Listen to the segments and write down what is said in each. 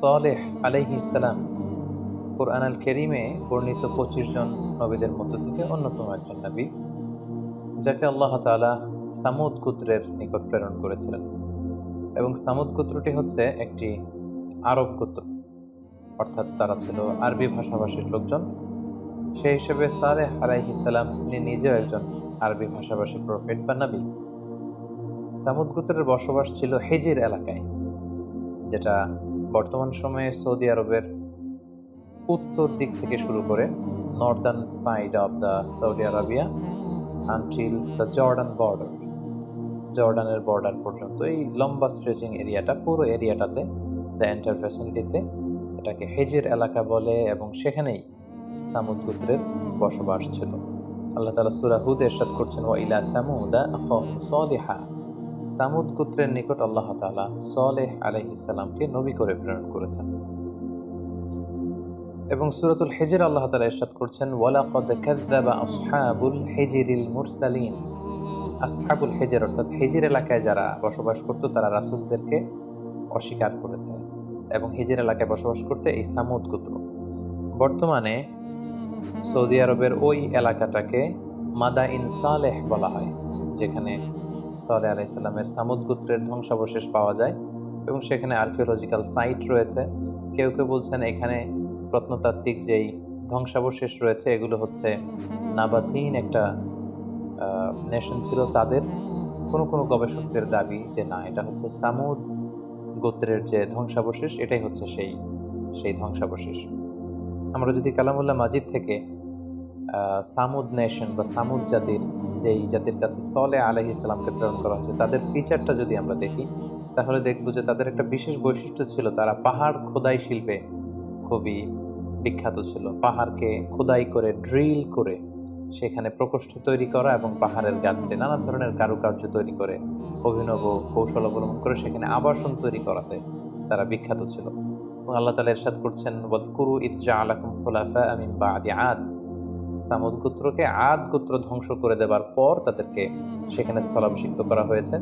সালেহ আলাইহিসালাম কোরআন আল কেরিমে বর্ণিত পঁচিশ জন নবীদের মধ্য থেকে অন্যতম একজন নবী, যাকে আল্লাহ তাআলা সামুদ গোত্রের নিকট প্রেরণ করেছিলেন। এবং সামুদ গোত্রটি হচ্ছে একটি আরব গোত্র। অর্থাৎ তারা ছিল আরবি ভাষাভাষীর লোকজন। সেই হিসেবে সালেহ আলাইহিসাল্লাম তিনি নিজেও একজন আরবি ভাষাভাষী প্রফেট বা নবী। সামুদ গোত্রের বসবাস ছিল হেজির এলাকায়, যেটা বর্তমান সময়ে সৌদি আরবের উত্তর দিক থেকে শুরু করে northern side of the Saudi Arabia until the Jordan border জর্ডানের বর্ডার পর্যন্ত এই লম্বা স্ট্রেচিং এরিয়াটা পুরো এরিয়াটাতে দ্য এন্টার ফ্যাসিলিটিতে এটাকে হেজের এলাকা বলে এবং সেখানেই সামুদ বসবাস ছিল। আল্লাহ তালা সুরা হুদ এরশাদ করছেন, ওয়া ইলা সামুদা আখাহুম সালিহা সামুদ গোত্রের নিকট আল্লাহ তাআলা সালেহ আলাইহিসসালামকে নবী করে প্রেরণ করেছেন। এবং সুরতুল হিজর আল্লাহ তাআলা ইরশাদ করছেন, ওয়ালাকাদ কাযযাবা আসহাবুল হিজরিল মুরসালিন। আসহাবুল হিজর অর্থাৎ হিজর এলাকায় যারা বসবাস করত, তারা রাসূলদেরকে অস্বীকার করেছে এবং হিজর এলাকায় বসবাস করতে এই সামুদ গোত্র। বর্তমানে সৌদি আরবের ওই এলাকাটাকে মাদা ইন সালেহ বলা হয়, যেখানে সালেহ আলাইসাল্লামের সামুদ গোত্রের ধ্বংসাবশেষ পাওয়া যায় এবং সেখানে আর্কিওলজিক্যাল সাইট রয়েছে। কেউ কেউ বলছেন এখানে প্রত্নতাত্ত্বিক যেই ধ্বংসাবশেষ রয়েছে, এগুলো হচ্ছে নাবাতিন একটা নেশন ছিল তাদের। কোনো কোনো গবেষকদের দাবি যে না, এটা হচ্ছে সামুদ গোত্রের যে ধ্বংসাবশেষ, এটাই হচ্ছে সেই সেই ধ্বংসাবশেষ। আমরা যদি কালামুল্লাহ মাজিদ থেকে সামুদ নেশন বা সামুদ জাতির যেই জাতির কাছে সলে আলহ ইসলামকে প্রেরণ করা হয়েছে, তাদের ফিচারটা যদি আমরা দেখি, তাহলে দেখব যে তাদের একটা বিশেষ বৈশিষ্ট্য ছিল, তারা পাহাড় খোদাই শিল্পে খুবই বিখ্যাত ছিল। পাহাড়কে খোদাই করে ড্রিল করে সেখানে প্রকোষ্ঠ তৈরি করা এবং পাহাড়ের গাত্রে নানা ধরনের কারুকার্য তৈরি করে, অভিনব কৌশল অবলম্বন করে সেখানে আবাসন তৈরি করাতে তারা বিখ্যাত ছিল। আল্লাহ তালা এরশাদ করছেন, ওয়াদকুরু ইতজা আলাকুম খোলাফা আমিন বা আদি আদ। সামুদ গোত্রকে আদ গোত্র ধ্বংস করে দেবার পর তাদেরকে সেখানে স্থলাভিষিক্ত করা হয়েছে।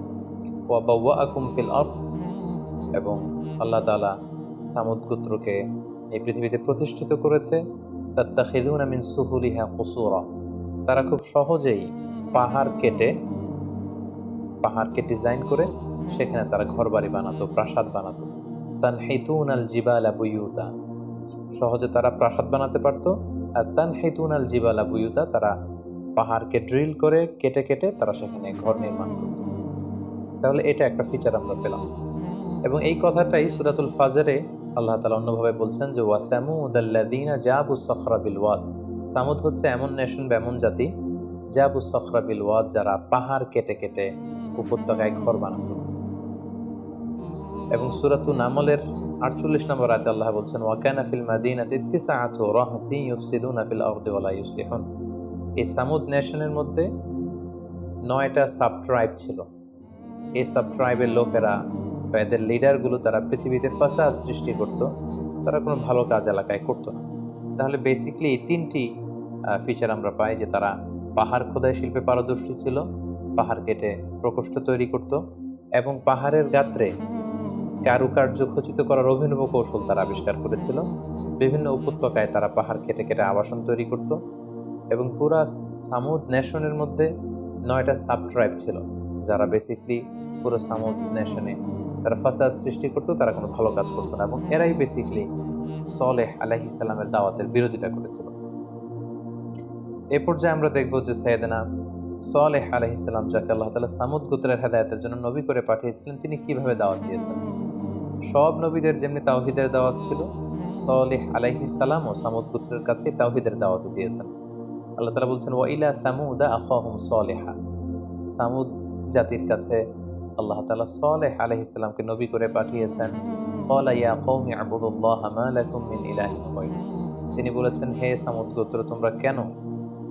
ফিল আর্থ এবং আল্লাহ তাআলা সামুদ গোত্রকে এই পৃথিবীতে প্রতিষ্ঠিত করেছে। তাত্তাখিদুনা সুহুলিহা কুসুরা। তারা খুব সহজেই পাহাড় কেটে, পাহাড়কে ডিজাইন করে সেখানে তারা ঘরবাড়ি বানাতো, প্রাসাদ বানাতো। তানহিতুন আল জিবালা বুয়ুতা সহজে তারা প্রাসাদ বানাতে পারতো। আর তানহিতুন আল জিবালা বুয়ুতা তারা পাহাড়কে ড্রিল করে কেটে কেটে তারা সেখানে ঘর নির্মাণ করত। তাহলে এটা একটা ফিচার আমরা পেলাম। এবং এই কথাটাই সুরাতুল ফাজারে আল্লাহ তালা অন্যভাবে বলছেন যে, ওয়াসামুদ আল্লাদিনা জাবু সখরা বিল ওয়াদ। সামুদ হচ্ছে এমন নেশন বা এমন জাতি, জাবু সখরা বিল ওয়াদ, যারা পাহাড় কেটে কেটে উপত্যকায় ঘর বানাত। এবং সুরাতু নামলের আটচল্লিশ নম্বর আয়তে আল্লাহ বলছেন ওয়াকানা ফিল মাদিনাতি তিসআতু রাহতি ইউফসিদুনা ফিল আরদি ওয়ালা ইউসলিহুন। এই সামুদ নেশনের মধ্যে নয়টা সাব ট্রাইব ছিল। এই সাব ট্রাইবের লোকেরা বা এদের লিডারগুলো তারা পৃথিবীতে ফাসাদ সৃষ্টি করত, তারা কোনো ভালো কাজ এলাকায় করতো না। তাহলে বেসিকলি এই তিনটি ফিচার আমরা পাই যে তারা পাহাড় খোদাই শিল্পে পারদর্শী ছিল, পাহাড় কেটে প্রকোষ্ঠ তৈরি করত এবং পাহাড়ের গাত্রে কারুকার্য খচিত করার অভিনব কৌশল তারা আবিষ্কার করেছিল। বিভিন্ন উপত্যকায় তারা পাহাড় কেটে কেটে আবাসন তৈরি করত এবং পুরা সামুদ নেশনের মধ্যে নয়টা সাব ট্রাইব ছিল, যারা বেসিকলি পুরো সামুদ নেশনে তারা ফাসাদ সৃষ্টি করতো, তারা কোনো ভালো কাজ করতো না এবং এরাই বেসিকলি সলেহ আলাহি সাল্লামের দাওয়াতের বিরোধিতা করেছিল। এ পর্যায়ে আমরা দেখব যে সৈয়দনা সলেহ আলাহি সাল্লাম যাকে আল্লাহ তালা সামুদ গোত্রের হেদায়তের জন্য নবী করে পাঠিয়েছিলেন, তিনি কীভাবে দাওয়াত দিয়েছেন? সব নবীদের যেমনি তাওহিদের দাওয়াত ছিল, সলেহ আলাইহি সালাম ও সামুদ পুত্রের কাছে তাওহিদের দাওয়াত দিয়েছেন। আল্লাহ তালা বলছেন ওয়াইলা সামুদা আখাহুম সলেহা। সামুদ জাতির কাছে আল্লাহ তালা সলেহ আলহিসাল্লামকে নবী করে পাঠিয়েছেন। তিনি বলেছেন, হে সামুদ গোত্র, তোমরা কেন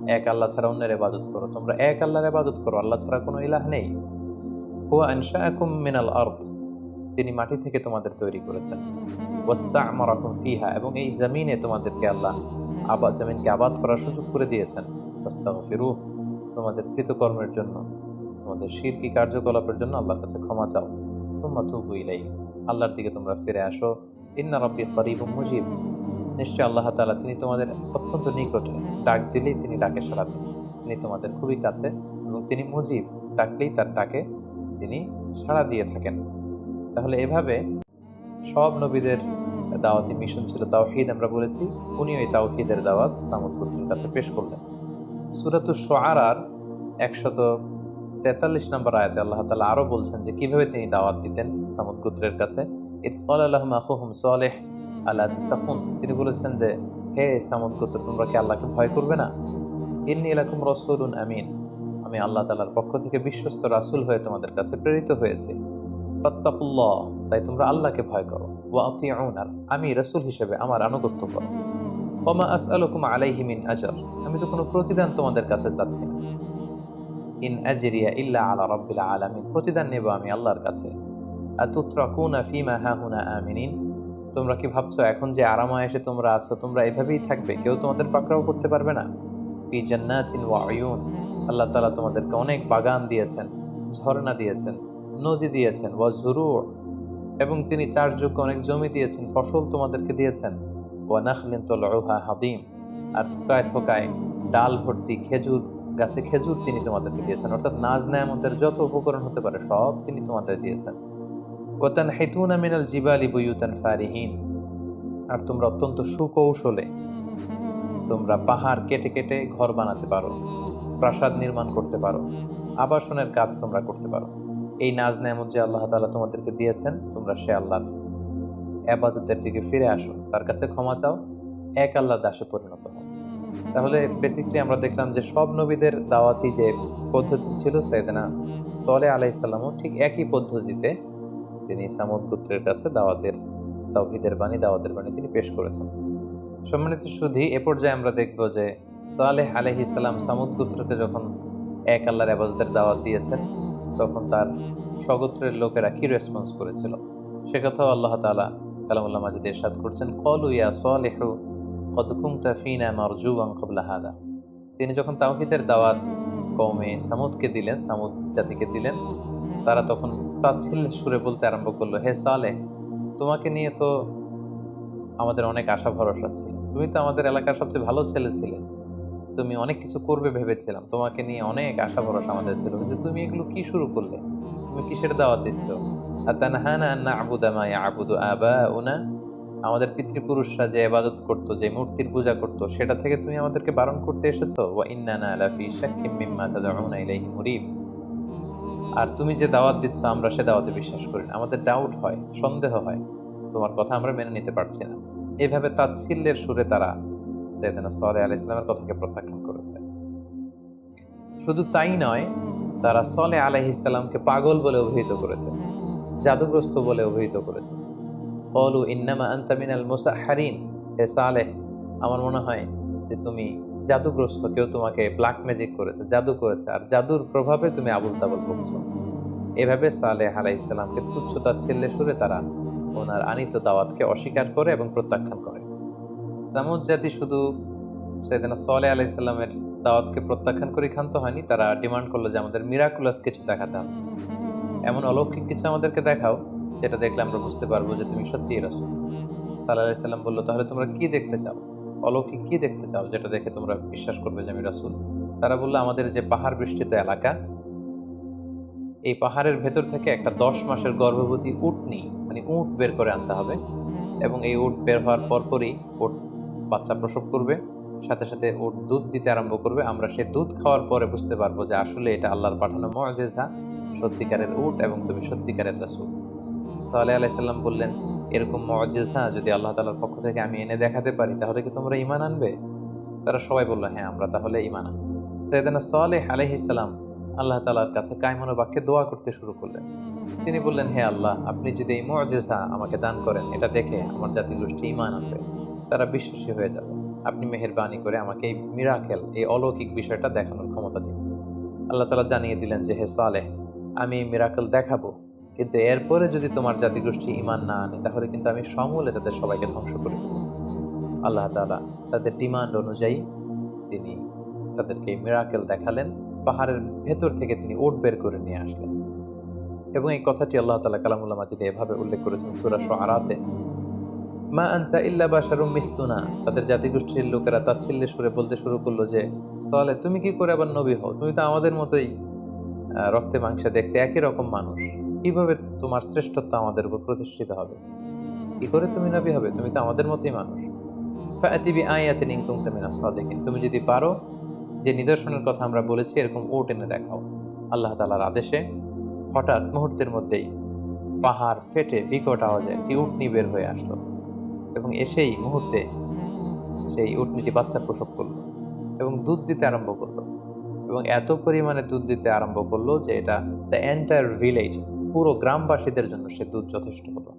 এক আল্লাহ ছাড়া অন্যের ইবাদত করো? তোমরা এক আল্লাহর ইবাদত করো, আল্লাহ ছাড়া কোনো ইলাহ নেই। হুয়া আনশাআকুম মিনাল আরদ। তিনি মাটি থেকে তোমাদের তৈরি করেছেন। ওয়াস্তা'মারাকুম ফিহা, এবং এই জমিনে তোমাদেরকে আল্লাহ আবাদ জমিনকে আবাদ করার সুযোগ করে দিয়েছেন। ফাস্তাগফিরুহ তোমাদের কৃতকর্মের জন্য, তোমাদের শিরকি কার্যকলাপের জন্য আল্লাহর কাছে ক্ষমা চাও। তোমরা তুবু ইলাই আল্লাহর দিকে তোমরা ফিরে আসো। ইন্না রব্বি করিব মুজিব, নিশ্চয় আল্লাহ তাআলা তিনি তোমাদের অত্যন্ত নিকটে ডাক দিলেই তিনি ডাকে সাড়া দেন। তিনি তোমাদের খুবই কাছে এবং তিনি মুজিব, ডাকলেই তার ডাকে তিনি সাড়া দিয়ে থাকেন। তাহলে এভাবে সব নবীদের দাওয়াতি মিশন ছিল তাওহিদ, আমরা বলেছি উনি ওই তাওহিদের দাওয়াত সামুদ পুত্রের কাছে পেশ করলেন। সুরাতুর সোয়ারার একশত তেতাল্লিশ নম্বর আয়াতে আল্লাহ তালা আরও বলছেন যে, কীভাবে তিনি দাওয়াত দিতেন সামুদ গোত্রের কাছে? ইতফল আল্লাহ আহুহুম সালেহ আল্লাহ তখন তিনি বলেছেন যে, হে সামুদ গোত্র, তোমরা কি আল্লাহকে ভয় করবে না? ইন্নি এলাকুম রসুলুন আমিন। আমি আল্লাহ তালার পক্ষ থেকে বিশ্বস্ত রাসূল হয়ে তোমাদের কাছে প্রেরিত হয়েছি। ফাত্তাকুল্লাহ, তাই তোমরা আল্লাহকে ভয় করো। ওয়া আর আমি রসুল হিসেবে আমার আনুগত্য করো। ওমা আসআলুকুম আলাইহি মিন আজর, আমি তো কোনো প্রতিদান তোমাদের কাছে চাচ্ছি না। ইন আজরিয়া ইল্লা আলা রাব্বিল আলামিন, প্রতিদান নেব আমি আল্লাহর কাছে। আতুত্রাকুনা ফিমা হাহুনা আমিনিন, তোমরা কি ভাবছ এখন যে আরামায়েশে তোমরা আছো, তোমরা এভাবেই থাকবে, কেউ তোমাদের পাকড়াও করতে পারবে না? ফি জান্নাতিন ওয়া আয়ুন আল্লাহ তাআলা তোমাদেরকে অনেক বাগান দিয়েছেন, ঝর্ণা দিয়েছেন। নদী দিয়েছেন, ওয়া ঝুরু, এবং তিনি চাষযোগ্য অনেক জমি দিয়েছেন, ফসল তোমাদেরকে দিয়েছেন। ওয়া নাখলিন তলউহা হাদিম, আর থোকায় থোকায় ডাল ভর্তি খেজুর, গাছে খেজুর তিনি তোমাদেরকে দিয়েছেন। অর্থাৎ নাজ নেয়ামতের যত উপকরণ হতে পারে, সব তিনি তোমাদের দিয়েছেন। ওতান হেতুনা মিনাল জিবালি বুয়ুতান ফারিহীন, আর তোমরা অত্যন্ত সুকৌশলে তোমরা পাহাড় কেটে কেটে ঘর বানাতে পারো, প্রাসাদ নির্মাণ করতে পারো, আবাসনের কাজ তোমরা করতে পারো। এই নাজ নেয়ামত যে আল্লাহ তালা তোমাদেরকে দিয়েছেন, তোমরা সে আল্লাহর আবাদতের দিকে ফিরে আসো তার কাছে ক্ষমা চাও, এক আল্লাহ দাসে পরিণত হও। তাহলে বেসিকলি আমরা দেখলাম যে সব নবীদের দাওয়াতি যে পদ্ধতি ছিল সেদিনা সলে আলাইসাল্লামও ঠিক একই পদ্ধতিতে তিনি সামুদ পুত্রের কাছে দাওয়াতের, তাওহিদের বাণী, দাওয়াতের বাণী তিনি পেশ করেছেন। সম্মানিত সুধী, এ পর্যায়ে আমরা দেখব যে সালেহ আলহিসাল্লাম সামুদ পুত্রকে যখন এক আল্লাহর আবাদতের দাওয়াত দিয়েছেন তখন তার স্বগোত্রের লোকেরা কি রেসপন্স করেছিল? সে কথাও আল্লাহ তালা কালামুল্লাহ মাজিদ এরশাদ করছেন, কলু ইয়া সালেহু কত কুমতা ফিনা মারজুবাং কবলা হাদা। তিনি যখন তাওহিদের দাওয়াত কৌমে সামুদকে দিলেন, সামুদ জাতিকে দিলেন, তারা তখন তাচ্ছিল্য সুরে বলতে আরম্ভ করল, হে সালে তোমাকে নিয়ে তো আমাদের অনেক আশা ভরসা ছিল। তুমি তো আমাদের এলাকার সবচেয়ে ভালো ছেলে ছিলে। তুমি অনেক কিছু করবে ভেবেছিলাম। তোমাকে নিয়ে অনেক আশা ভরসা আমাদের ছিল যে তুমি এগুলো কি শুরু করলে? তুমি কিসের দাওয়াত দিচ্ছ? আর তানহানা আন্না আবুদামা আবুদু আবা উনা আমাদের পিতৃপুরুষরা যে আবাদত করতো, যে মূর্তির পূজা করতো, সেটা থেকে তুমি আমাদেরকে বারণ করতে এসেছ? আর তুমি যে দাওয়াত দিচ্ছ, আমরা সে দাওয়াতে বিশ্বাস করি না। আমাদের ডাউট হয়, সন্দেহ হয়। তোমার কথা আমরা মেনে নিতে পারছি না। এভাবে তাচ্ছিল্যের সুরে তারা সৈয়দনা সলে আল ইসলামের কথাকে প্রত্যাখ্যান করেছে। শুধু তাই নয়, তারা সলে আলাহ ইসলামকে পাগল বলে অভিহিত করেছে, জাদুগ্রস্ত বলে অভিহিত করেছে। কলু ইন্নামা আন্তামিনাল মুসাহারিন হে সালেহ, আমার মনে হয় যে তুমি জাদুগ্রস্ত, কেউ তোমাকে ব্ল্যাক ম্যাজিক করেছে, জাদু করেছে, আর জাদুর প্রভাবে তুমি আবুল তাবুল বকছো এভাবে সালেহ আলাহ ইসলামকে তুচ্ছ তাচ্ছিল্যে সুরে তারা ওনার আনিত দাওয়াতকে অস্বীকার করে এবং প্রত্যাখ্যান করে। সামুদ জাতি শুধু সেদিন সলে আলাহ ইসলামের দাওয়াতকে প্রত্যাখ্যান করে ক্ষান্ত হয়নি, তারা ডিমান্ড করল যে আমাদের মিরাকুলাস কিছু দেখাতে হবে। এমন অলৌকিক কিছু আমাদেরকে দেখাও, যেটা দেখলে আমরা বুঝতে পারব যে তুমি সত্যিই রাসুল। সাল্লাহ সাল্লাম বলল, তাহলে তোমরা কি দেখতে চাও? অলৌকিক কি দেখতে চাও যেটা দেখে তোমরা বিশ্বাস করবে যে আমি রাসুল? তারা বলল, আমাদের যে পাহাড় বৃষ্টিত এলাকা, এই পাহাড়ের ভেতর থেকে একটা দশ মাসের গর্ভবতী উটনি মানে উট বের করে আনতে হবে এবং এই উট বের হওয়ার পরপরই উট বাচ্চা প্রসব করবে, সাথে সাথে উট দুধ দিতে আরম্ভ করবে, আমরা সে দুধ খাওয়ার পরে বুঝতে পারব যে আসলে এটা আল্লাহর পাঠানো মজেজা, সত্যিকারের উট এবং তুমি সত্যিকারের রাসুল। সাল্লাহ আলাইসাল্লাম বললেন, এরকম মজেজা যদি আল্লাহ তালার পক্ষ থেকে আমি এনে দেখাতে পারি, তাহলে কি তোমরা ইমান আনবে? তারা সবাই বলল হ্যাঁ আমরা তাহলে ইমান আনব। সৈয়দানা সালেহ আলহিসাল্লাম আল্লাহ তালার কাছে কায়মনো বাক্যে দোয়া করতে শুরু করলেন। তিনি বললেন, হে আল্লাহ, আপনি যদি এই মজেজা আমাকে দান করেন, এটা দেখে আমার জাতি গোষ্ঠী ইমান আনবে। তারা বিশ্বাসী হয়ে যাবে। আপনি মেহরবানি করে আমাকে এই মিরাকেল এই অলৌকিক বিষয়টা দেখানোর ক্ষমতা দিন। আল্লাহ তালা জানিয়ে দিলেন যে, হে সালেহ, আমি এই মিরাকেল দেখাবো। কিন্তু এরপরে যদি তোমার জাতিগোষ্ঠী ইমান না আনে, তাহলে কিন্তু আমি সমূলে তাদের সবাইকে ধ্বংস করে। আল্লাহ তালা তাদের ডিমান্ড অনুযায়ী তিনি তাদেরকে মিরাকেল দেখালেন। পাহাড়ের ভেতর থেকে তিনি ওট বের করে নিয়ে আসলেন। এবং এই কথাটি আল্লাহ তালা কালামুল্লাহ মাজিদে এভাবে উল্লেখ করেছেন সুরাশ আরাতে মা আনসা ইল্লা বাশারুম মিসলুনা। তাদের জাতিগোষ্ঠীর লোকেরা তাচ্ছিল্যে সুরে বলতে শুরু করল যে, সালে, তুমি কি করে আবার নবী হও? তুমি তো আমাদের মতোই রক্তে মাংসে দেখতে একই রকম মানুষ। কীভাবে তোমার শ্রেষ্ঠত্ব আমাদের উপর প্রতিষ্ঠিত হবে? কি করে তুমি নবী হবে? তুমি তো আমাদের মতোই মানুষ। ফাতিবি আয়াতিন ইন কুনতা মিনাস সাদিকিন। তুমি যদি পারো, যে নিদর্শনের কথা আমরা বলেছি, এরকম ওট এনে দেখাও। আল্লাহ তালার আদেশে হঠাৎ মুহূর্তের মধ্যেই পাহাড় ফেটে বিকট আওয়াজে একটি উটনি বের হয়ে আসলো। এবং এসেই মুহূর্তে সেই উটনিটি বাচ্চা প্রসব করল এবং দুধ দিতে আরম্ভ করল। এবং এত পরিমাণে দুধ দিতে আরম্ভ করল যে এটা দ্য এন্টায়ার ভিলেজ পুরো গ্রামবাসীদের জন্য সে দুধ যথেষ্ট হলো।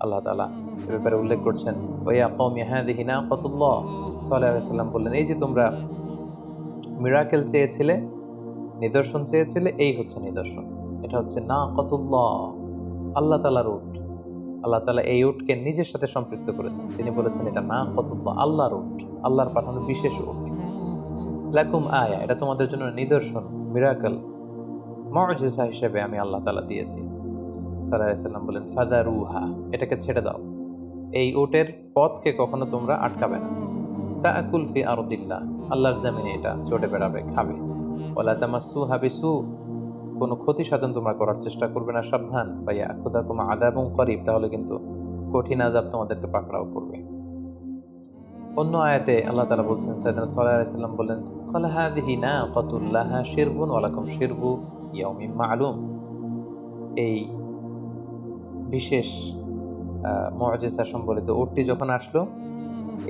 আল্লাহ তালা এ ব্যাপারে উল্লেখ করছেন, ওয়া কওমি হাদিহি নাকাতুল্লাহ। সাল্লাল্লাহু আলাইহি সাল্লাম বললেন, এই যে তোমরা মিরাকেল চেয়েছিলে, নিদর্শন চেয়েছিলে, এই হচ্ছে নিদর্শন। এটা হচ্ছে না কতুল্লাহ আল্লাহ তালার উট। আল্লাহ তালা এই উটকে নিজের সাথে সম্পৃক্ত করেছেন। তিনি বলেছেন, এটা না কতুল্লাহ আল্লাহর উট। আল্লাহর পাঠানো বিশেষ উট। লাকুম আয়া, এটা তোমাদের জন্য নিদর্শন মিরাকেল মজিজা হিসেবে আমি আল্লাহ তালা দিয়েছি। সাল্লাম বলেন, ফাদারুহা, এটাকে ছেড়ে দাও। এই উটের পথকে কখনো তোমরা আটকাবে না। তা কুলফি আরদিল্লাহ, আল্লাহর জামিনে এটা চটে বেড়াবে, খাবে। ওলা তামাসু হাবিসু কোনো ক্ষতি সাধন তোমরা করার চেষ্টা করবে না, সাবধান। ভাইয়া খোদা কুমা আদা এবং করিব, তাহলে কিন্তু কঠিন আজাব তোমাদেরকে পাকড়াও করবে। অন্য আয়াতে আল্লাহ তালা বলছেন সাইদান সাল্লাম বলেন কলাহাদিহি না শিরবুন ওয়ালাকুম শিরবু ইয়াউমিম মালুম। এই বিশেষ মহাজেসা সম্বলিত ওটটি যখন আসলো,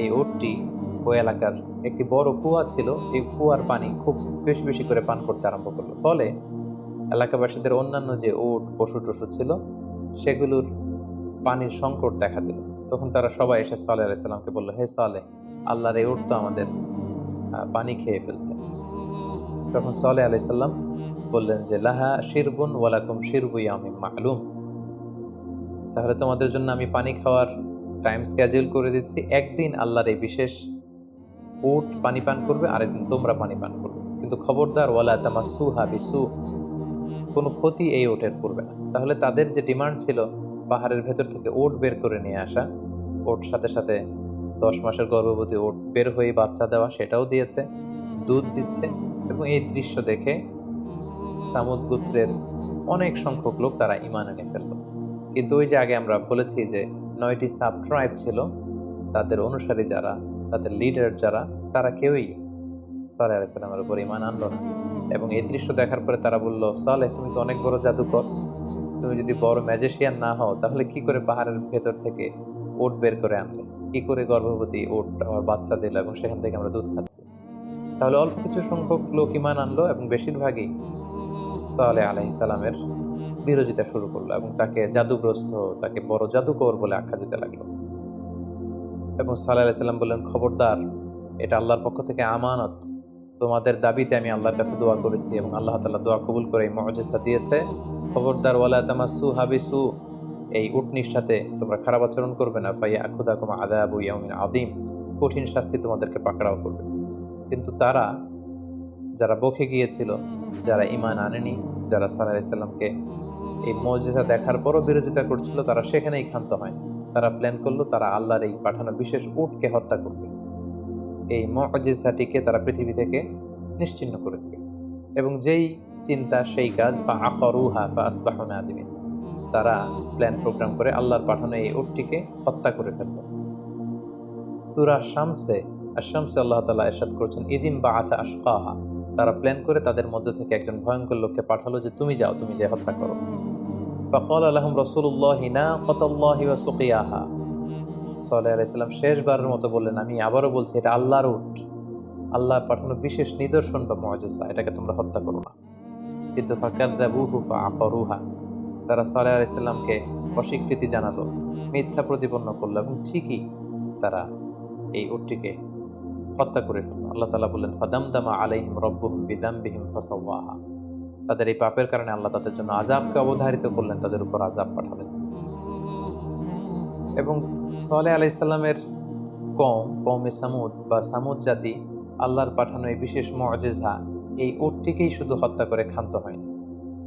এই ওটটি ওই এলাকার একটি বড় কুয়া ছিল, এই কুয়ার পানি খুব বেশি বেশি করে পান করতে আরম্ভ করল। ফলে এলাকাবাসীদের অন্যান্য যে ওট পশু টসু ছিল, সেগুলোর পানির সংকট দেখা দিল। তখন তারা সবাই এসে সালে আলাইসাল্লামকে বলল, হে সালে আল্লাহর এই ওট তো আমাদের পানি খেয়ে ফেলছে। তখন সালে আলাইসাল্লাম বললেন যে, লাহা শিরবুন ওয়ালাকুম শিরবুই আমি মালুম। তাহলে তোমাদের জন্য আমি পানি খাওয়ার টাইম স্কেজুল করে দিচ্ছি। একদিন আল্লাহর এই বিশেষ উট পানি পান করবে, আরেকদিন তোমরা পানি পান করবে। কিন্তু খবরদার, ওয়ালা হাবি সু কোনো ক্ষতি এই ওটের করবে না। তাহলে তাদের যে ডিমান্ড ছিল, পাহাড়ের ভেতর থেকে ওট বের করে নিয়ে আসা, ওট সাথে সাথে দশ মাসের গর্ভবতী ওট বের হয়ে বাচ্চা দেওয়া, সেটাও দিয়েছে, দুধ দিচ্ছে এবং এই দৃশ্য দেখে সামুদ গোত্রের অনেক সংখ্যক লোক তারা ইমান এনে ফেলল। কিন্তু ওই যে আগে আমরা বলেছি যে নয়টি সাব ট্রাইব ছিল, তাদের অনুসারী যারা, তাদের লিডার যারা, তারা কেউই সালেহ আলাইসাল্লামের উপর ইমান আনলো এবং এই দৃশ্য দেখার পরে তারা বলল, সালেহ, তুমি তো অনেক বড় জাদুকর। তুমি যদি বড় ম্যাজিশিয়ান না হও, তাহলে কি করে পাহাড়ের ভেতর থেকে ওট বের করে আনলে? কি করে গর্ভবতী ওট আমার বাচ্চা দিল এবং সেখান থেকে আমরা দুধ খাচ্ছি? তাহলে অল্প কিছু সংখ্যক লোক ইমান আনলো এবং বেশিরভাগই সালে আলাহ ইসলামের বিরোধিতা শুরু করল এবং তাকে জাদুগ্রস্ত, তাকে বড় জাদুকর বলে আখ্যা দিতে লাগল। এবং সাল্লাহ আলাইসাল্লাম বললেন, খবরদার, এটা আল্লাহর পক্ষ থেকে আমানত। তোমাদের দাবিতে আমি আল্লাহর কাছে দোয়া করেছি এবং আল্লাহ তালা দোয়া কবুল করে এই মজেসা দিয়েছে। খবরদার, ওয়ালা তামাসু হাবিসু এই উটনির সাথে তোমরা খারাপ আচরণ করবে না। ফাইয়া আখুদা কুমা আদাবু ইয়াউমিন আদিম কঠিন শাস্তি তোমাদেরকে পাকড়াও করবে। কিন্তু তারা, যারা বকে গিয়েছিল, যারা ইমান আনেনি, যারা সাল্লাহ ইসলামকে এই মজেসা দেখার পরও বিরোধিতা করছিল, তারা সেখানেই ক্ষান্ত হয়। তারা প্ল্যান করল, তারা আল্লাহর এই পাঠানো বিশেষ উটকে হত্যা করবে। এই মজেসাটিকে তারা পৃথিবী থেকে নিশ্চিন্ন করে দেবে। এবং যেই চিন্তা, সেই কাজ বা আকরুহা বা আসবাহনা আদিমে তারা প্ল্যান প্রোগ্রাম করে আল্লাহর পাঠানো এই উটটিকে হত্যা করে ফেলবে। সুরা শামসে আর শামসে আল্লাহ তালা এরশাদ করছেন, ইদিন বা আথা আশকাহা তারা প্ল্যান করে তাদের মধ্য থেকে একজন ভয়ঙ্কর লোককে পাঠালো যে, তুমি যাও, তুমি যে হত্যা করো। ফকল আলহাম রসুল্লাহ না কতল্লাহি সুকিয়াহা। সাল্লাহ আলাইসাল্লাম শেষবারের মতো বললেন, আমি আবারও বলছি, এটা আল্লাহর উট। আল্লাহর পাঠানো বিশেষ নিদর্শন বা মজেসা এটাকে তোমরা হত্যা করো না। কিন্তু ফাকাদ্দাবুহু ফাআকারুহা, তারা সাল্লাহ আলাইসাল্লামকে অস্বীকৃতি জানালো, মিথ্যা প্রতিপন্ন করল এবং ঠিকই তারা এই উটটিকে হত্যা করে ফেলল। আল্লাহ তালা বললেন, ফাদামদামা আলাইহিম রব্বুহুম বিদামবিহিম ফাসাওয়াহা। তাদের এই পাপের কারণে আল্লাহ তাদের জন্য আজাবকে অবধারিত করলেন, তাদের উপর আজাব পাঠালেন। এবং সালে আলাইসাল্লামের কম কমে সামুদ বা সামুদ জাতি আল্লাহর পাঠানো এই বিশেষ মজেজা এই উটটিকেই শুধু হত্যা করে ক্ষান্ত হয়নি।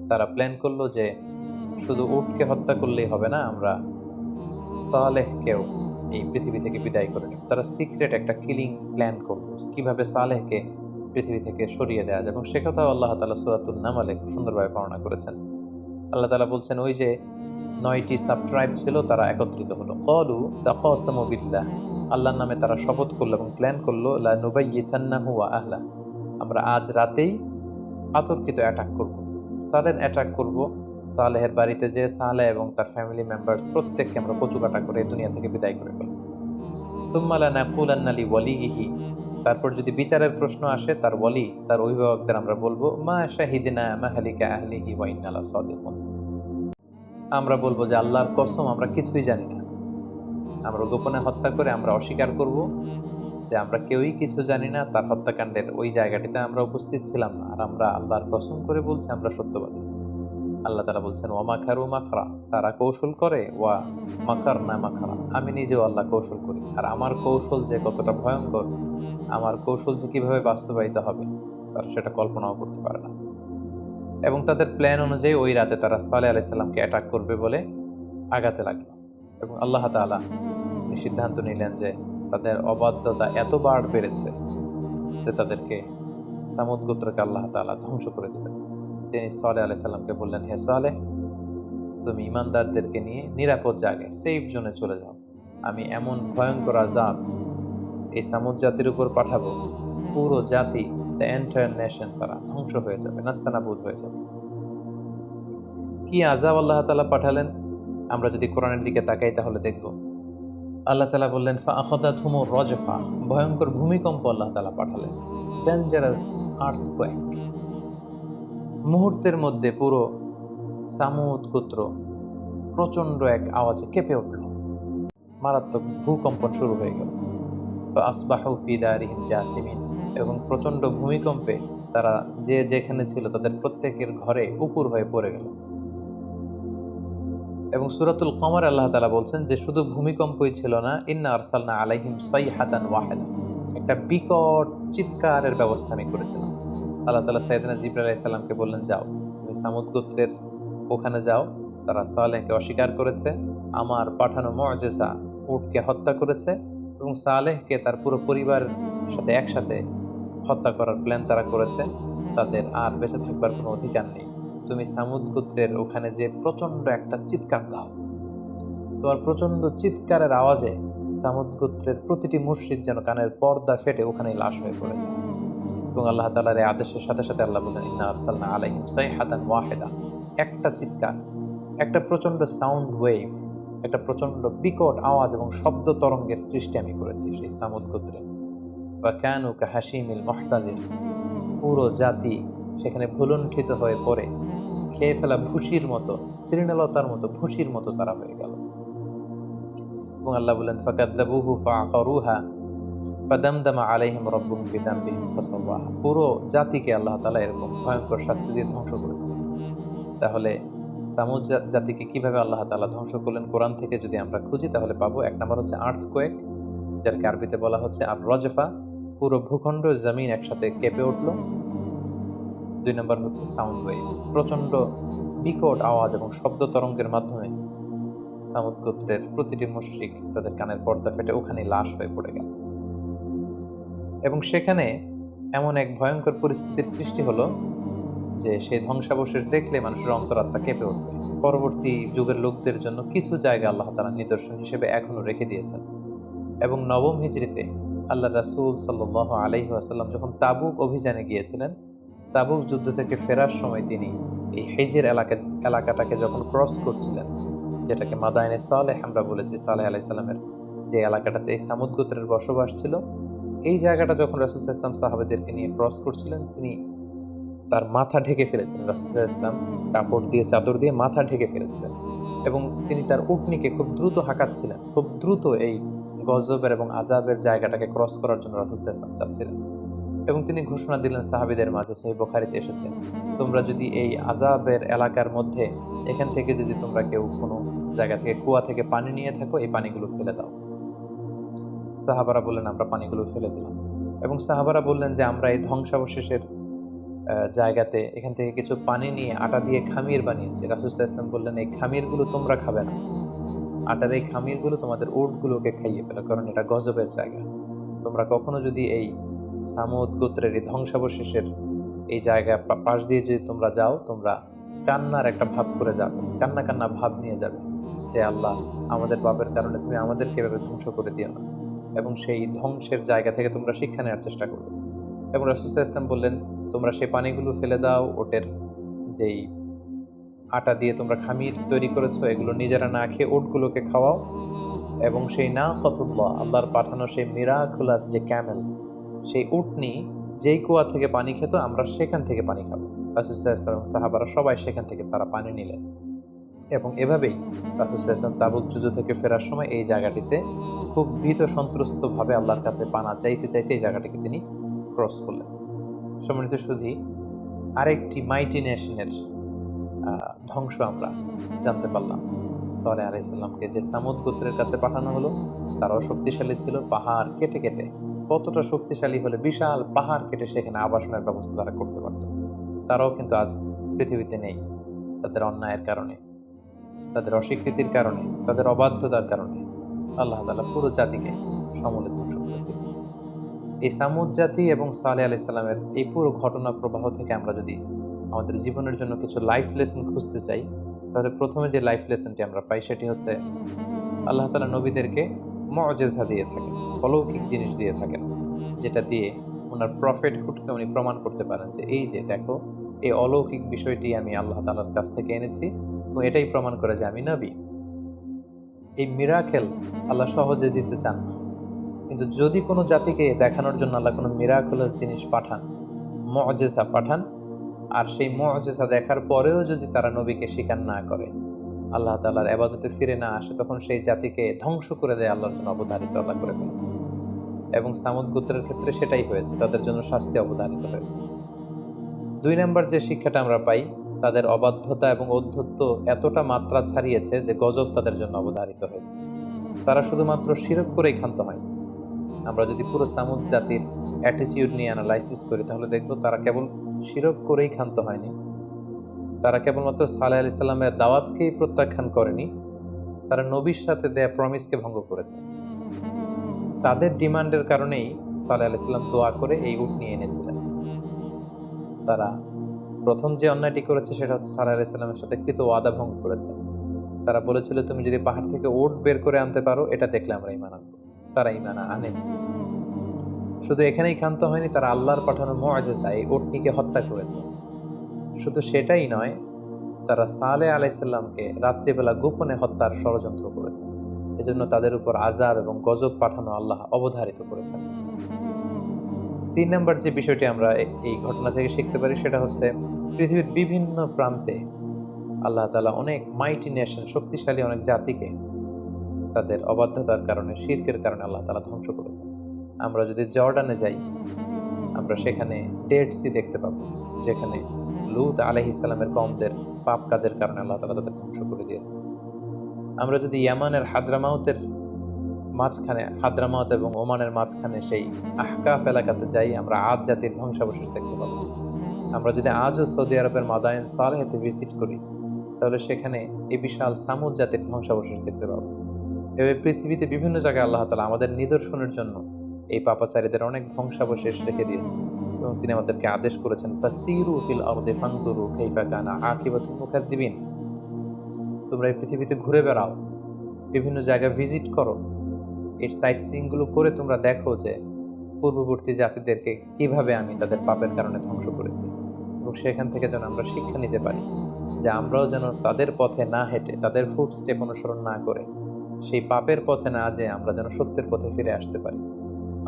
তারা প্ল্যান করল যে শুধু উটকে হত্যা করলেই হবে না, আমরা সালেহকেও এই পৃথিবী থেকে বিদায় করে নেবে। তারা সিক্রেট একটা কিলিং প্ল্যান করল কীভাবে সালেহকে পৃথিবী থেকে সরিয়ে দেওয়া যায়। এবং সে কথাও আল্লাহ তালা সুরাতুল নামালে সুন্দরভাবে বর্ণনা করেছেন। আল্লাহ তালা বলছেন, ওই যে নয়টি সাবট্রাইব ছিল, তারা একত্রিত হলো। কলু বিল্লাহ, আল্লাহর নামে তারা শপথ করল এবং প্ল্যান করল, লা নুবাইয়িতান্নাহু ওয়া আহলা আমরা আজ রাতেই আতর্কিত অ্যাটাক করব। সাডেন অ্যাটাক করব। সালেহের বাড়িতে যে সালেহ এবং তার ফ্যামিলি মেম্বার্স প্রত্যেককে আমরা কচু কাটা করে দুনিয়া থেকে বিদায় করে ফেলব। তুম্মালা নাকুলান্নালি ওয়ালিহি তারপর যদি বিচারের প্রশ্ন আসে, তার ওয়ালি, তার অভিভাবকদের আমরা বলব, মা শাহিদিনা মাহালিকা আহলিহি ওয়া ইন্নালা সাদিকুন। আমরা বলব যে আল্লাহর কসম, আমরা কিছুই জানি না। আমরা গোপনে হত্যা করে আমরা অস্বীকার করব যে আমরা কেউই কিছু জানি না, তার হত্যাকাণ্ডের ওই জায়গাটিতে আমরা উপস্থিত ছিলাম না। আর আমরা আল্লাহর কসম করে বলছি, আমরা সত্যবাদী। আল্লাহ তারা বলছেন, ওয়া মাখারু মাখরা তারা কৌশল করে, ওয়া মাখার না মাখারা আমি নিজেও আল্লাহ কৌশল করি। আর আমার কৌশল যে কতটা ভয়ঙ্কর, আমার কৌশল যে কীভাবে বাস্তবায়িত হবে, তারা সেটা কল্পনাও করতে পারে না। এবং তাদের প্ল্যান অনুযায়ী ওই রাতে তারা সালে আলাইসাল্লামকে অ্যাটাক করবে বলে আগাতে লাগল। এবং আল্লাহ তালা সিদ্ধান্ত নিলেন যে তাদের অবাধ্যতা এত বাড় বেড়েছে যে তাদেরকে সামুদ গোত্রকে আল্লাহ তালা ধ্বংস করে দেবেন। তিনি সালে আলাইসাল্লামকে বললেন, হে সালে তুমি ইমানদারদেরকে নিয়ে নিরাপদ জায়গায় সেফ জোনে চলে যাও। আমি এমন ভয়ঙ্কর আজাব এই সামুদ জাতির উপর পাঠাবো, পুরো জাতি দ্য এন্টায়ার নেশন তারা ধ্বংস হয়ে যাবে, নাস্তানাবুদ হয়ে যাবে। কি আজাব আল্লাহ তালা পাঠালেন? আমরা যদি কোরআনের দিকে তাকাই তাহলে দেখব। আল্লাহ তালা বললেন ফা আখদা থুমো রজফা ভয়ঙ্কর ভূমিকম্প আল্লাহ তালা পাঠালেন। ডেঞ্জারাস আর্থ মুহূর্তের মধ্যে পুরো সামুদ গোত্র প্রচণ্ড এক আওয়াজে কেঁপে উঠল। মারাত্মক ভূকম্পন শুরু হয়ে গেল। আসবাহু ফি দারিহিম জাসিমিন। এবং প্রচণ্ড ভূমিকম্পে তারা যে যেখানে ছিল তাদের প্রত্যেকের ঘরে উপুর হয়ে পড়ে গেল। এবং সুরাতুল কমর আল্লাহ তালা বলছেন যে, শুধু ভূমিকম্পই ছিল না, ইন্না আরসালনা আলাইহিম সাই হাতান ওয়াহেদ। একটা বিকট চিৎকারের ব্যবস্থা আমি করেছিলাম। আল্লাহ তালা সাইদিনা জিব্রাহ আলাইসাল্লামকে বললেন, যাও, তুমি সামুদ গোত্রের ওখানে যাও, তারা সালেহকে অস্বীকার করেছে, আমার পাঠানো মজেসা উটকে হত্যা করেছে এবং সালেহকে তার পুরো পরিবারের সাথে একসাথে হত্যা করার প্ল্যান তারা করেছে, তাদের আর বেঁচে থাকবার কোনো অধিকার নেই। তুমি সামুদ গোত্রের ওখানে যে প্রচণ্ড একটা চিৎকার দাও। তোমার প্রচণ্ড চিৎকারের আওয়াজে সামুদ গোত্রের প্রতিটি মুর্শিদ যেন কানের পর্দা ফেটে ওখানে লাশ হয়ে পড়েছে। এবং আল্লাহ তালার এই আদেশের সাথে সাথে আল্লাহ বলেন, ইন্না আরসালনা আলাইহিম সাইহাতান ওয়াহিদা। একটা চিৎকার, একটা প্রচণ্ড সাউন্ড ওয়েভ একটা প্রচণ্ড বিকট আওয়াজ এবং শব্দ তরঙ্গের সৃষ্টি আমি করেছি সেই সামুদ গোত্রে। বা কেন হাসিমিল মহতাজির পুরো জাতি সেখানে ভুলুণ্ঠিত হয়ে পড়ে। খেয়ে ফেলা ভুসির মতো, তৃণলতার মতো ভুসির মতো তারা হয়ে গেল। এবং আল্লাহ বলেন, ফাকাদ্দাবুহু ফাআকারুহা ফাদামদামা আলাইহিম রব্বুহুম বিদামবিহিম পুরো জাতিকে আল্লাহ তাআলা এরকম ভয়ঙ্কর শাস্তি দিয়ে ধ্বংস করে তাহলে সামুদ জাতিকে কীভাবে আল্লাহ তাআলা ধ্বংস করলেন? কোরআন থেকে যদি আমরা খুঁজি, তাহলে পাবো, এক নম্বর হচ্ছে আর্থ কোয়েক যাকে আরবিতে বলা হচ্ছে আর রজফা পুরো ভূখণ্ড জমিন একসাথে কেঁপে উঠল। দুই নম্বর হচ্ছে সাউন্ড ওয়েভ প্রচণ্ড বিকট আওয়াজ এবং শব্দ তরঙ্গের মাধ্যমে। সামুদ গোত্রের প্রতিটি মুশ্রিক তাদের কানের পর্দা ফেটে ওখানে লাশ হয়ে পড়ে গেল। এবং সেখানে এমন এক ভয়ঙ্কর পরিস্থিতির সৃষ্টি হলো যে সেই ধ্বংসাবশেষ দেখলে মানুষের অন্তরাত্মা কেঁপে উঠবে। পরবর্তী যুগের লোকদের জন্য কিছু জায়গা আল্লাহ তারা নিদর্শন হিসেবে এখনও রেখে দিয়েছেন। এবং নবম হিজড়িতে আল্লাহ রাসুল সাল্লাহ আলহি আসাল্লাম যখন তাবুক অভিযানে গিয়েছিলেন, তাবুক যুদ্ধ থেকে ফেরার সময় তিনি এই হেজের এলাকা, এলাকাটাকে যখন ক্রস করছিলেন, যেটাকে মাদায়নে সালেহ আমরা বলেছি, সালেহ আলাইসাল্লামের যে এলাকাটাতে এই সামুদ গোত্রের বসবাস ছিল, এই জায়গাটা যখন রাসুল ইসলাম সাহাবেদেরকে নিয়ে ক্রস করছিলেন, তিনি তার মাথা ঢেকে ফেলেছিলেন, রাসুল ইসলাম কাপড় দিয়ে, চাদর দিয়ে মাথা ঢেকে ফেলেছিলেন এবং তিনি তার উটনিকে খুব দ্রুত হাঁকাচ্ছিলেন, খুব দ্রুত এই গজবের এবং আজাবের জায়গাটাকে ক্রস করার জন্য রাসুল ইসলাম চাচ্ছিলেন। এবং তিনি ঘোষণা দিলেন সাহাবিদের মাঝে সহি বোখারিতে এসেছে, তোমরা যদি এই আজাবের এলাকার মধ্যে, এখান থেকে যদি তোমরা কেউ কোনো জায়গা থেকে কুয়া থেকে পানি নিয়ে থাকো, এই পানিগুলো ফেলে দাও। সাহাবারা বললেন, আমরা পানিগুলো ফেলে দিলাম। এবং সাহাবারা বললেন যে, আমরা এই ধ্বংসাবশেষের জায়গাতে এখান থেকে কিছু পানি নিয়ে আটা দিয়ে খামির বানিয়েছি। রাসুসাহ ইসলাম বললেন, এই খামিরগুলো তোমরা খাবে না। আটার এই খামিরগুলো তোমাদের উটগুলোকে খাইয়ে ফেলো, কারণ এটা গজবের জায়গা। তোমরা কখনো যদি এই সামুদ গোত্রের এই ধ্বংসাবশেষের এই জায়গায় পা- পাশ দিয়ে যদি তোমরা যাও, তোমরা কান্নার একটা ভাব করে যাবে, কান্না কান্না ভাব নিয়ে যাবে যে আল্লাহ, আমাদের বাপের কারণে তুমি আমাদেরকে এভাবে ধ্বংস করে দিও না। এবং সেই ধ্বংসের জায়গা থেকে তোমরা শিক্ষা নেওয়ার চেষ্টা করবে। এবং রাসুসাহ ইসলাম বললেন, তোমরা সেই পানিগুলো ফেলে দাও, ওটের যেই আটা দিয়ে তোমরা খামির তৈরি করেছ, এগুলো নিজেরা না খেয়ে ওটগুলোকে খাওয়াও। এবং সেই না কতুল্লাহ আল্লাহর পাঠানো সেই মিরাকুলাস যে ক্যামেল, সেই উটনি যেই কুয়া থেকে পানি খেত, আমরা সেখান থেকে পানি খাব। রাসুসাহ ইসলাম সাহাবারা সবাই সেখান থেকে তারা পানি নিলেন। এবং এভাবেই রাসুসাহ ইসলাম তাবুক যুদ্ধ থেকে ফেরার সময় এই জায়গাটিতে খুব ভীত সন্ত্রস্তভাবে আল্লাহর কাছে পানা চাইতে চাইতে এই জায়গাটিকে তিনি ক্রস করলেন। সম্মানিত শুধু আরেকটি মাইটি নেশনের ধ্বংস আমরা। জানতে পারলাম। সলে আলাইসাল্লামকে যে সামুদ গোত্রের কাছে পাঠানো হলো, তারাও শক্তিশালী ছিল পাহাড় কেটে কেটে। কতটা শক্তিশালী হলে বিশাল পাহাড় কেটে সেখানে আবাসনের ব্যবস্থা তারা করতে পারত। তারাও কিন্তু আজ পৃথিবীতে নেই। তাদের অন্যায়ের কারণে, তাদের অস্বীকৃতির কারণে, তাদের অবাধ্যতার কারণে আল্লাহ তালা পুরো জাতিকে সমূলে ধ্বংস করে এই সামুদ জাতি এবং সালে আলি সাল্লামের এই পুরো ঘটনা প্রবাহ থেকে আমরা যদি আমাদের জীবনের জন্য কিছু লাইফ লেসন খুঁজতে চাই, তাহলে প্রথমে যে লাইফ লেসনটি আমরা পাই সেটি হচ্ছে আল্লাহ তালা নবীদেরকে মজেজা দিয়ে থাকেন, অলৌকিক জিনিস দিয়ে থাকেন, যেটা দিয়ে ওনার প্রফিট হুটকে উনি প্রমাণ করতে পারেন যে এই যে দেখো, এই অলৌকিক বিষয়টি আমি আল্লাহ তালার কাছ থেকে এনেছি এবং এটাই প্রমাণ করে যে আমি নবী। এই মিরাকেল আল্লাহ সহজে দিতে চান না। কিন্তু যদি কোনো জাতিকে দেখানোর জন্য আল্লাহ কোনো মিরাকুলাস জিনিস পাঠান মজেসা পাঠান আর সেই মজেসা দেখার পরেও যদি তারা নবীকে স্বীকার না করে, আল্লাহ তালার আবাদতে ফিরে না আসে, তখন সেই জাতিকে ধ্বংস করে দেয় আল্লাহর জন্য অবধারিত, আল্লাহ করে ফেলেছে। এবং সামুদ গোত্রের ক্ষেত্রে সেটাই হয়েছে, তাদের জন্য শাস্তি অবধারিত হয়েছে। দুই নম্বর যে শিক্ষাটা আমরা পাই, তাদের অবাধ্যতা এবং অধ্যত্ব এতটা মাত্রা ছাড়িয়েছে যে গজব তাদের জন্য অবধারিত হয়েছে। তারা শুধুমাত্র শিরক করেই ক্ষান্ত হয়। আমরা যদি পুরো সামুদ জাতির অ্যাটিচিউড নিয়ে অ্যানালাইসিস করি, তাহলে দেখব তারা কেবল শিরক করেই ক্ষান্ত হয়নি। তারা কেবলমাত্র সালে আলি সাল্লামের দাওয়াতকেই প্রত্যাখ্যান করেনি, তারা নবীর সাথে দেয়া প্রমিসকে ভঙ্গ করেছে। তাদের ডিমান্ডের কারণেই সালে আলি সাল্লাম দোয়া করে এই উট নিয়ে এনেছিলেন। তারা প্রথম যে অন্যায়টি করেছে সেটা হচ্ছে সালা আলি সাল্লামের সাথে কৃত ওয়াদা ভঙ্গ করেছে। তারা বলেছিল, তুমি যদি পাহাড় থেকে ওট বের করে আনতে পারো, এটা দেখলে আমরা ইমান আনব। তারা ইমান আনে শুধু এখানেই ক্ষান্ত হয়নি, তারা আল্লাহর পাঠানো মজেসা এই ওটনিকে হত্যা করেছে। শুধু সেটাই নয়, তারা সালে আলাইসাল্লামকে রাত্রিবেলা গোপনে হত্যার ষড়যন্ত্র করেছে। এজন্য তাদের উপর আজাব এবং গজব পাঠানো আল্লাহ অবধারিত করেছেন। তিন নম্বর যে বিষয়টি আমরা এই ঘটনা থেকে শিখতে পারি, সেটা হচ্ছে পৃথিবীর বিভিন্ন প্রান্তে আল্লাহ তালা অনেক মাইটি নেশন শক্তিশালী অনেক জাতিকে তাদের অবাধ্যতার কারণে, শির্কের কারণে আল্লাহ তালা ধ্বংস করেছেন। আমরা যদি জর্ডানে যাই, আমরা সেখানে ডেড সি দেখতে পাবো, যেখানে লুত আলহি ইসলামের কমদের পাপ কাজের কারণে আল্লাহ তালা তাদের ধ্বংস করে দিয়েছে। আমরা যদি ইয়ামানের হাদ্রামাউতের মাঝখানে, হাদ্রামাউত এবং ওমানের মাঝখানে সেই আহকাফ এলাকাতে যাই, আমরা আজ জাতির ধ্বংসাবশেষ দেখতে পাবো। আমরা যদি আজও সৌদি আরবের মাদায়ন সালেহেতে ভিজিট করি, তাহলে সেখানে এই বিশাল সামুদ জাতির ধ্বংসাবশেষ দেখতে পাবো। এভাবে পৃথিবীতে বিভিন্ন জায়গায় আল্লাহ তালা আমাদের নিদর্শনের জন্য এই পাপাচারীদের অনেক ধ্বংসাবশেষ রেখে দিয়েছেন এবং তিনি আমাদেরকে আদেশ করেছেন, ফাসিরু ফিল আরদে কাইফা কানা তোমরা এই পৃথিবীতে ঘুরে বেড়াও, বিভিন্ন জায়গায় ভিজিট করো। এর সাইট সিইংগুলো করে তোমরা দেখো যে পূর্ববর্তী জাতিদেরকে কীভাবে আমি তাদের পাপের কারণে ধ্বংস করেছি। এবং সেখান থেকে যেন আমরা শিক্ষা নিতে পারি যে আমরাও যেন তাদের পথে না হেঁটে, তাদের ফুট স্টেপ অনুসরণ না করে, সেই পাপের পথে না যে আমরা যেন সত্যের পথে ফিরে আসতে পারি।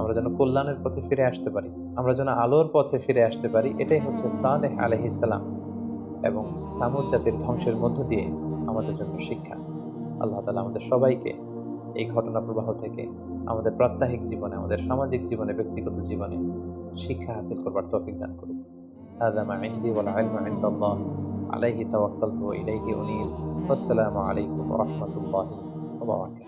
আমরা যেন কল্যাণের পথে ফিরে আসতে পারি আমরা যেন আলোর পথে ফিরে আসতে পারি এটাই হচ্ছে সালেহ আলহিসাল্লাম এবং সামুদ জাতির ধ্বংসের মধ্য দিয়ে আমাদের জন্য শিক্ষা আল্লাহ তালা আমাদের সবাইকে এই ঘটনা প্রবাহ থেকে আমাদের প্রাত্যহিক জীবনে আমাদের সামাজিক জীবনে ব্যক্তিগত জীবনে শিক্ষা হাসিল করবার তৌফিক দান করুন هذا ما عندي والعلم عند الله عليه توكلت وإليه أنيب والسلام عليكم ورحمة الله وبركاته